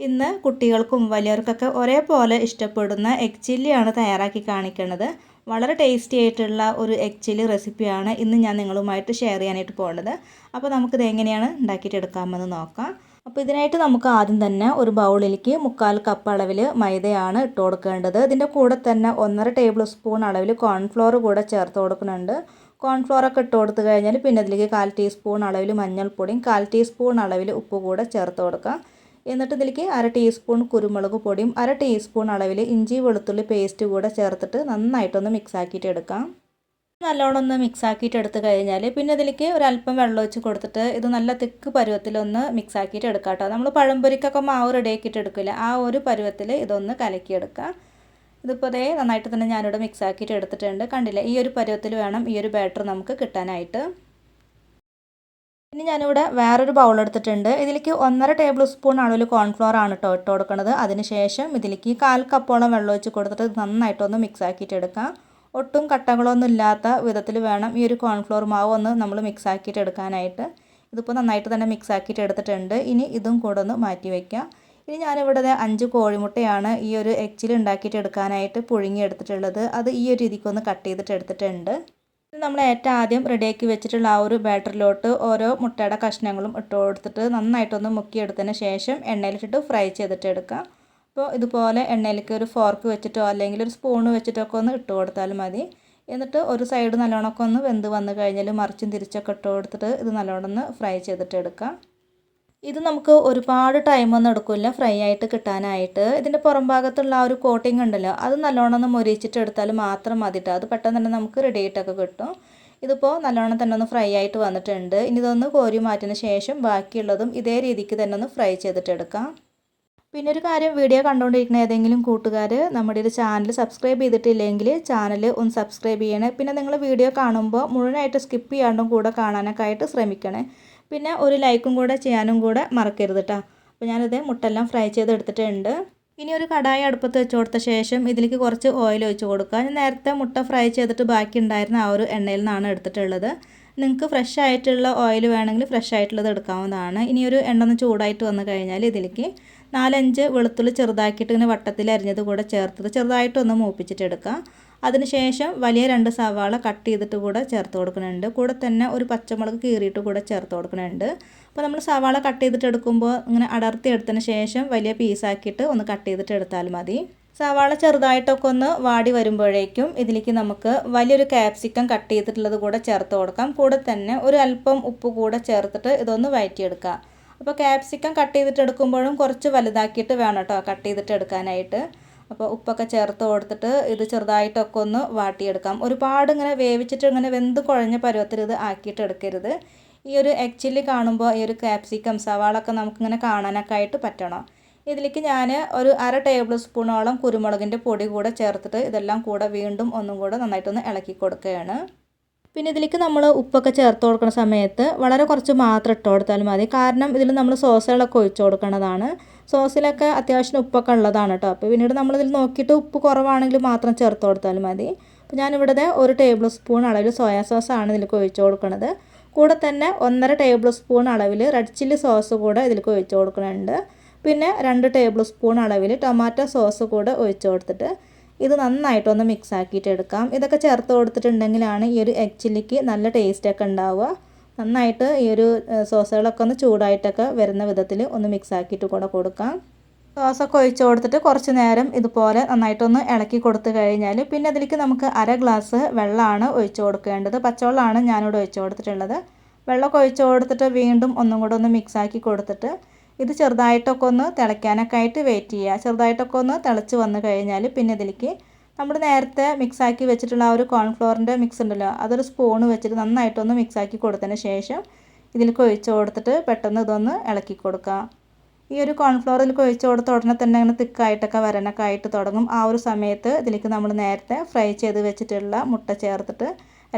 ഇന്ന് കുട്ടികൾക്കും വലിയവർക്കൊക്കെ ഒരേപോലെ ഇഷ്ടപ്പെടുന്ന എഗ് ചില്ലിയാണ് തയ്യാറാക്കി കാണിക്കുന്നത്. വളരെ ടേസ്റ്റി ആയിട്ടുള്ള ഒരു എഗ് ചില്ലി റെസിപ്പിയാണ് ഇന്ന് ഞാൻ നിങ്ങളുമായിട്ട് ഷെയർ ചെയ്യാനായിട്ട് പോകുന്നത് അപ്പോൾ നമുക്കിത് എങ്ങനെയാണ് ഉണ്ടാക്കിയിട്ടെടുക്കാമെന്ന് നോക്കാം. അപ്പോൾ ഇതിനായിട്ട് നമുക്ക് ആദ്യം തന്നെ ഒരു ബൗളിലേക്ക് മുക്കാൽ കപ്പ് അളവിൽ മൈദയാണ് ഇട്ട് കൊടുക്കേണ്ടത്. ഇതിന്റെ കൂടെ തന്നെ ഒന്നര ടേബിൾ സ്പൂൺ അളവിൽ കോൺഫ്ലോർ കൂടെ ചേർത്ത് കൊടുക്കുന്നുണ്ട്. കോൺഫ്ലോറൊക്കെ ഇട്ട് കൊടുത്തു കഴിഞ്ഞാൽ പിന്നെ അതിലേക്ക് കാൽ ടീസ്പൂൺ അളവിൽ മഞ്ഞൾപ്പൊടിയും കാൽ ടീസ്പൂൺ അളവിൽ ഉപ്പ് കൂടെ ചേർത്ത് കൊടുക്കാം. എന്നിട്ട് ഇതിലേക്ക് അര ടീസ്പൂൺ കുരുമുളക് പൊടിയും അര ടീസ്പൂൺ അളവിൽ ഇഞ്ചി വെളുത്തുള്ളി പേസ്റ്റ് കൂടെ ചേർത്തിട്ട് നന്നായിട്ടൊന്ന് മിക്സ് ആക്കിയിട്ട് എടുക്കാം. നല്ലോണം ഒന്ന് മിക്സ് ആക്കിയിട്ട് എടുത്തു കഴിഞ്ഞാൽ പിന്നെ ഇതിലേക്ക് ഒരല്പം വെള്ളം ഒഴിച്ച് കൊടുത്തിട്ട് ഇത് നല്ല തിക്ക് പരുവത്തിലൊന്ന് മിക്സ് ആക്കിയിട്ട് എടുക്കാം കേട്ടോ. നമ്മൾ പഴംപൊരിക്കൊക്കെ മാവ് റെഡിയാക്കിയിട്ട് എടുക്കില്ല ആ ഒരു പരുവത്തിൽ ഇതൊന്ന് കലക്കിയെടുക്കുക ഇതിപ്പോൾ അതേ നന്നായിട്ട് തന്നെ ഞാനിവിടെ മിക്സ് ആക്കിയിട്ട് എടുത്തിട്ടുണ്ട്. കണ്ടില്ല ഈ ഒരു പരുവത്തിൽ വേണം ഈ ഒരു ബാറ്റർ നമുക്ക് കിട്ടാനായിട്ട്. ഇനി ഞാനിവിടെ വേറൊരു ബൗൾ എടുത്തിട്ടുണ്ട്. ഇതിലേക്ക് ഒന്നര ടേബിൾ സ്പൂൺ അളവിൽ കോൺഫ്ലോർ ആണ് കേട്ടോ ഇട്ട് കൊടുക്കുന്നത് അതിനുശേഷം ഇതിലേക്ക് കാൽ കപ്പോളം വെള്ളം ഒഴിച്ച് കൊടുത്തിട്ട് നന്നായിട്ടൊന്ന് മിക്സ് ആക്കിയിട്ട് എടുക്കാം. ഒട്ടും കട്ടകളൊന്നും ഇല്ലാത്ത വിധത്തിൽ വേണം ഈ ഒരു കോൺഫ്ലോർ മാവ് ഒന്ന് നമ്മൾ മിക്സ് ആക്കിയിട്ട് എടുക്കാനായിട്ട്. ഇതിപ്പോൾ നന്നായിട്ട് തന്നെ മിക്സ് ആക്കിയിട്ട് എടുത്തിട്ടുണ്ട്. ഇനി ഇതും കൂടെ ഒന്ന് മാറ്റി വയ്ക്കാം ഇനി ഞാനിവിടെ അഞ്ച് കോഴിമുട്ടയാണ് ഈ ഒരു എച്ചിൽ ഉണ്ടാക്കിയിട്ട് എടുക്കാനായിട്ട് പുഴുങ്ങി എടുത്തിട്ടുള്ളത്. അത് ഈ ഒരു രീതിക്കൊന്ന് കട്ട് ചെയ്തിട്ട് എടുത്തിട്ടുണ്ട്. നമ്മൾ ഏറ്റവും ആദ്യം റെഡിയാക്കി വെച്ചിട്ടുള്ള ആ ഒരു ബാറ്ററിലോട്ട് ഓരോ മുട്ടയുടെ കഷ്ണങ്ങളും ഇട്ട് കൊടുത്തിട്ട് നന്നായിട്ടൊന്ന് മുക്കിയെടുത്തതിന് ശേഷം എണ്ണയിലിട്ടിട്ട് ഫ്രൈ ചെയ്തിട്ട് എടുക്കാം. അപ്പോൾ ഇതുപോലെ എണ്ണയിലേക്ക് ഒരു ഫോർക്ക് വെച്ചിട്ടോ അല്ലെങ്കിൽ ഒരു സ്പൂൺ വെച്ചിട്ടൊക്കെ ഒന്ന് ഇട്ട് കൊടുത്താൽ മതി. എന്നിട്ട് ഒരു സൈഡ് നല്ലോണമൊക്കെ ഒന്ന് വെന്ത് വന്നു കഴിഞ്ഞാൽ മറിച്ചും തിരിച്ചൊക്കെ ഇട്ട് കൊടുത്തിട്ട് ഇത് നല്ലോണം ഒന്ന് ഫ്രൈ ചെയ്തിട്ട് എടുക്കാം. ഇത് നമുക്ക് ഒരുപാട് ടൈമൊന്നും എടുക്കില്ല ഫ്രൈ ആയിട്ട് കിട്ടാനായിട്ട്. ഇതിന്റെ പുറം ഭാഗത്തുള്ള ആ ഒരു കോട്ടിംഗ് ഉണ്ടല്ലോ അത് നല്ലോണം ഒന്ന് മൊരിച്ചിട്ട് എടുത്താൽ മാത്രം മതിട്ടോ. അത് പെട്ടെന്ന് തന്നെ നമുക്ക് റെഡി ആയിട്ടൊക്കെ കിട്ടും. ഇതിപ്പോൾ നല്ലോണം തന്നെ ഒന്ന് ഫ്രൈ ആയിട്ട് വന്നിട്ടുണ്ട്. ഇനി ഇതൊന്ന് കോരി മാറ്റിന് ശേഷം ബാക്കിയുള്ളതും ഇതേ രീതിക്ക് തന്നെ ഒന്ന് ഫ്രൈ ചെയ്തിട്ടെടുക്കാം പിന്നെ ഒരു കാര്യം വീഡിയോ കണ്ടുകൊണ്ടിരിക്കുന്ന ഏതെങ്കിലും കൂട്ടുകാർ നമ്മുടെ ഒരു ചാനൽ സബ്സ്ക്രൈബ് ചെയ്തിട്ടില്ലെങ്കിൽ ചാനൽ ഒന്ന് സബ്സ്ക്രൈബ് ചെയ്യണേ. പിന്നെ നിങ്ങൾ വീഡിയോ കാണുമ്പോൾ മുഴുവനായിട്ട് സ്കിപ്പ് ചെയ്യാണ്ടും കൂടെ കാണാനൊക്കെ ആയിട്ട് ശ്രമിക്കണേ. പിന്നെ ഒരു ലൈക്കും കൂടെ ചെയ്യാനും കൂടെ മറക്കരുത് കേട്ടോ അപ്പോൾ ഞാനിത് മുട്ടെല്ലാം ഫ്രൈ ചെയ്തെടുത്തിട്ടുണ്ട്. ഇനി ഒരു കടായി അടുപ്പത്ത് വെച്ച് കൊടുത്ത ശേഷം ഇതിലേക്ക് കുറച്ച് ഓയിൽ ഒഴിച്ച് കൊടുക്കുക. ഞാൻ നേരത്തെ മുട്ട ഫ്രൈ ചെയ്തിട്ട് ബാക്കി ഉണ്ടായിരുന്ന ആ ഒരു എണ്ണയിൽ നിന്നാണ് എടുത്തിട്ടുള്ളത്. നിങ്ങൾക്ക് ഫ്രഷ് ആയിട്ടുള്ള ഓയിൽ വേണമെങ്കിൽ ഫ്രഷ് ആയിട്ടുള്ളത് എടുക്കാവുന്നതാണ്. ഇനി ഒരു എണ്ണ ഒന്ന് ചൂടായിട്ട് വന്നു കഴിഞ്ഞാൽ ഇതിലേക്ക് നാലഞ്ച് വെളുത്തുള്ളി ചെറുതാക്കിയിട്ട് ഇങ്ങനെ വട്ടത്തിൽ അരിഞ്ഞത് കൂടെ ചേർത്തത് ചെറുതായിട്ടൊന്ന് മൂപ്പിച്ചിട്ട് എടുക്കാം അതിനുശേഷം വലിയ രണ്ട് സവാള കട്ട് ചെയ്തിട്ട് കൂടെ ചേർത്ത് കൊടുക്കുന്നുണ്ട്. കൂടെ തന്നെ ഒരു പച്ചമുളക് കീറിയിട്ട് കൂടെ ചേർത്ത് കൊടുക്കുന്നുണ്ട്. അപ്പോൾ നമ്മൾ സവാള കട്ട് ചെയ്തിട്ട് എടുക്കുമ്പോൾ ഇങ്ങനെ അടർത്തി എടുത്തതിന് ശേഷം വലിയ പീസാക്കിയിട്ട് ഒന്ന് കട്ട് ചെയ്തിട്ട് എടുത്താൽ മതി. സവാള ചെറുതായിട്ടൊക്കെ ഒന്ന് വാടി വരുമ്പോഴേക്കും ഇതിലേക്ക് നമുക്ക് വലിയൊരു ക്യാപ്സിക്കം കട്ട് ചെയ്തിട്ടുള്ളത് കൂടെ ചേർത്ത് കൊടുക്കാം. കൂടെ തന്നെ ഒരു അല്പം ഉപ്പ് കൂടെ ചേർത്തിട്ട് ഇതൊന്ന് വഴറ്റിയെടുക്കാം അപ്പോൾ ക്യാപ്സിക്കം കട്ട് ചെയ്തിട്ട് എടുക്കുമ്പോഴും കുറച്ച് വലുതാക്കിയിട്ട് വേണം കേട്ടോ കട്ട് ചെയ്തിട്ട് എടുക്കാനായിട്ട്. അപ്പോൾ ഉപ്പൊക്കെ ചേർത്ത് കൊടുത്തിട്ട് ഇത് ചെറുതായിട്ടൊക്കെ ഒന്ന് വാട്ടിയെടുക്കാം. ഒരുപാട് ഇങ്ങനെ വേവിച്ചിട്ട് ഇങ്ങനെ വെന്ത് കുഴഞ്ഞ പരുവത്തിൽ ഇത് ആക്കിയിട്ട് എടുക്കരുത്. ഈ ഒരു എഗ് ചില്ലി കാണുമ്പോൾ ഈ ഒരു ക്യാപ്സിക്കം സവാളൊക്കെ നമുക്കിങ്ങനെ കാണാനൊക്കെ ആയിട്ട് പറ്റണം. ഇതിലേക്ക് ഞാൻ ഒരു അര ടേബിൾ സ്പൂണോളം കുരുമുളകിന്റെ പൊടി കൂടെ ചേർത്തിട്ട് ഇതെല്ലാം കൂടെ വീണ്ടും ഒന്നും കൂടെ നന്നായിട്ടൊന്ന് ഇളക്കി കൊടുക്കുകയാണ്. പിന്നെ ഇതിലേക്ക് നമ്മൾ ഉപ്പൊക്കെ ചേർത്ത് കൊടുക്കുന്ന സമയത്ത് വളരെ കുറച്ച് മാത്രം ഇട്ട് കൊടുത്താലും മതി. കാരണം ഇതിൽ നമ്മൾ സോസുകളൊക്കെ ഒഴിച്ചു കൊടുക്കേണ്ടതാണ്. സോസിലൊക്കെ അത്യാവശ്യം ഉപ്പൊക്കെ ഉള്ളതാണ് കേട്ടോ. അപ്പോൾ പിന്നീട് നമ്മളിതിൽ നോക്കിയിട്ട് ഉപ്പ് കുറവാണെങ്കിൽ മാത്രം ചേർത്ത് കൊടുത്താൽ മതി. അപ്പോൾ ഞാനിവിടെ ഒരു ടേബിൾ സ്പൂൺ അളവിൽ സോയാ സോസാണ് ഇതിലേക്ക് ഒഴിച്ചു കൊടുക്കുന്നത് കൂടെ തന്നെ ഒന്നര ടേബിൾ സ്പൂൺ അളവിൽ റെഡ് ചില്ലി സോസ് കൂടെ ഇതിലേക്ക് ഒഴിച്ചു കൊടുക്കുന്നുണ്ട് പിന്നെ രണ്ട് ടേബിൾ സ്പൂൺ അളവിൽ ടൊമാറ്റോ സോസ് കൂടെ ഒഴിച്ചു കൊടുത്തിട്ട് ഇത് നന്നായിട്ടൊന്ന് മിക്സ് ആക്കിയിട്ട് എടുക്കാം. ഇതൊക്കെ ചേർത്ത് കൊടുത്തിട്ടുണ്ടെങ്കിലാണ് ഈ ഒരു എഗ് ചില്ലിക്ക് നല്ല ടേസ്റ്റൊക്കെ ഉണ്ടാവുക. നന്നായിട്ട് ഈ ഒരു സോസുകളൊക്കെ ഒന്ന് ചൂടായിട്ടൊക്കെ വരുന്ന വിധത്തിൽ ഒന്ന് മിക്സ് ആക്കിയിട്ട് കൂടെ കൊടുക്കാം. സോസൊക്കെ ഒഴിച്ച് കൊടുത്തിട്ട് കുറച്ച് നേരം ഇതുപോലെ നന്നായിട്ടൊന്ന് ഇളക്കി കൊടുത്തു കഴിഞ്ഞാൽ പിന്നെ അതിലേക്ക് നമുക്ക് അര ഗ്ലാസ് വെള്ളമാണ് ഒഴിച്ചു കൊടുക്കേണ്ടത്. പച്ചവെള്ളമാണ് ഞാനിവിടെ ഒഴിച്ചു കൊടുത്തിട്ടുള്ളത്. വെള്ളമൊക്കെ ഒഴിച്ചു കൊടുത്തിട്ട് വീണ്ടും ഒന്നും കൂടെ ഒന്ന് മിക്സ് ആക്കി കൊടുത്തിട്ട് ഇത് ചെറുതായിട്ടൊക്കെ ഒന്ന് തിളയ്ക്കാനൊക്കെ ആയിട്ട് വെയിറ്റ് ചെയ്യുക. ചെറുതായിട്ടൊക്കെ ഒന്ന് തിളച്ച് വന്നു കഴിഞ്ഞാൽ പിന്നെ ഇതിലേക്ക് നമ്മൾ നേരത്തെ മിക്സാക്കി വെച്ചിട്ടുള്ള ആ ഒരു കോൺഫ്ലോറിന്റെ മിക്സ് ഉണ്ടല്ലോ അതൊരു സ്പൂണ് വെച്ചിട്ട് നന്നായിട്ടൊന്ന് മിക്സാക്കി കൊടുത്തതിന് ശേഷം ഇതിലേക്ക് ഒഴിച്ച് കൊടുത്തിട്ട് പെട്ടെന്ന് ഇതൊന്ന് ഇളക്കി കൊടുക്കുക. ഈ ഒരു കോൺഫ്ലോറിൽ ഒഴിച്ച് കൊടുത്ത ഉടനെ തന്നെ അങ്ങനെ തിക്കായിട്ടൊക്കെ വരാനൊക്കെ ആയിട്ട് തുടങ്ങും. ആ ഒരു സമയത്ത് ഇതിലേക്ക് നമ്മൾ നേരത്തെ ഫ്രൈ ചെയ്ത് വെച്ചിട്ടുള്ള മുട്ട ചേർത്തിട്ട്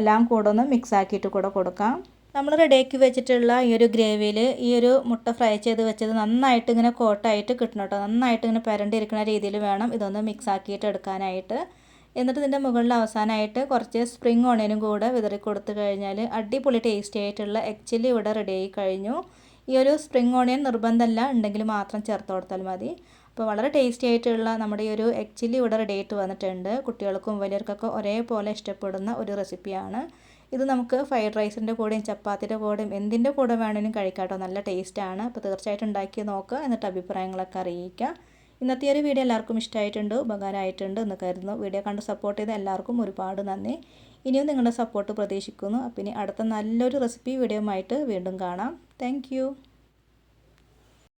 എല്ലാം കൂടെ ഒന്ന് മിക്സാക്കിയിട്ട് കൂടെ കൊടുക്കാം. നമ്മൾ റെഡിയാക്കി വെച്ചിട്ടുള്ള ഈ ഒരു ഗ്രേവിയിൽ ഈ ഒരു മുട്ട ഫ്രൈ ചെയ്ത് വെച്ചത് നന്നായിട്ട് ഇങ്ങനെ കോട്ടായിട്ട് കിട്ടണം കേട്ടോ. നന്നായിട്ട് ഇങ്ങനെ പരണ്ടിരിക്കുന്ന രീതിയിൽ വേണം ഇതൊന്ന് മിക്സ് ആക്കിയിട്ട് എടുക്കാനായിട്ട്. എന്നിട്ട് ഇതിന്റെ മുകളിൽ അവസാനമായിട്ട് കുറച്ച് സ്പ്രിങ് ഓണിയനും കൂടെ വിതറി കൊടുത്തു കഴിഞ്ഞാൽ അടിപൊളി ടേസ്റ്റി ആയിട്ടുള്ള എഗ് ചില്ലി ഇവിടെ റെഡി ആയി കഴിഞ്ഞു. ഈ ഒരു സ്പ്രിങ് ഓണിയൻ നിർബന്ധമല്ല ഉണ്ടെങ്കിൽ മാത്രം ചേർത്ത് കൊടുത്താൽ മതി. അപ്പോൾ വളരെ ടേസ്റ്റി ആയിട്ടുള്ള നമ്മുടെ ഈ ഒരു എഗ് ചില്ലി ഇവിടെ റെഡി ആയിട്ട് വന്നിട്ടുണ്ട്. കുട്ടികൾക്കും വലിയവർക്കൊക്കെ ഒരേപോലെ ഇഷ്ടപ്പെടുന്ന ഒരു റെസിപ്പിയാണ് ഇത് നമുക്ക് ഫ്രൈഡ് റൈസിന്റെ കൂടെയും ചപ്പാത്തിന്റെ കൂടെയും എന്തിന്റെ കൂടെ വേണമെങ്കിലും കഴിക്കാം നല്ല ടേസ്റ്റാണ് അപ്പോൾ തീർച്ചയായിട്ടും ഉണ്ടാക്കി നോക്കുക. എന്നിട്ട് അഭിപ്രായങ്ങളൊക്കെ അറിയിക്കുക. ഇന്നത്തെ ഒരു വീഡിയോ എല്ലാവർക്കും ഇഷ്ടമായിട്ടുണ്ട് ഉപകാരമായിട്ടുണ്ട് എന്ന് കരുതുന്നു. വീഡിയോ കണ്ട് സപ്പോർട്ട് ചെയ്ത എല്ലാവർക്കും ഒരുപാട് നന്ദി. ഇനിയും നിങ്ങളുടെ സപ്പോർട്ട് പ്രതീക്ഷിക്കുന്നു. അപ്പം ഇനി അടുത്ത നല്ലൊരു റെസിപ്പി വീഡിയോ വീണ്ടും കാണാം. താങ്ക്